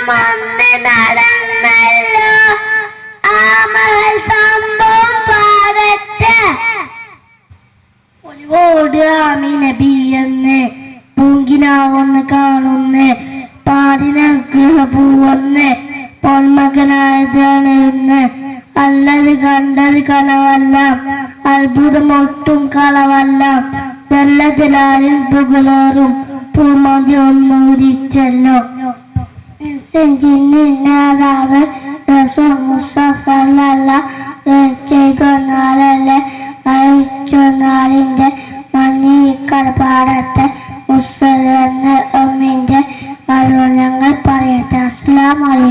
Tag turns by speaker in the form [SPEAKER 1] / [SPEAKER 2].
[SPEAKER 1] ചുമന്ന് ആ മകൾ പൂങ്കിനാവൊന്ന് കാണുന്ന് പാടിനഗ്രഹ പൂവെന്ന് പൊന്മകനായതാണ് എന്ന്. അല്ലത് കണ്ടത് കനവല്ല അത്ഭുതമൊട്ടും കളവല്ല. വെള്ളത്തിലാരും പുകളോറും പൂമതി സെഞ്ചിനാവ് മുസ്തഫല്ല ചെയ്തൊന്നാലല്ലേ അയച്ചൊന്നാലിന്റെ മണ്ണി കടപ്പാടത്തെ മുസ്ലിം ഒമ്മിന്റെ അരുണങ്ങൾ പറയട്ടെ. അസ്ലാം അലൈക്കും.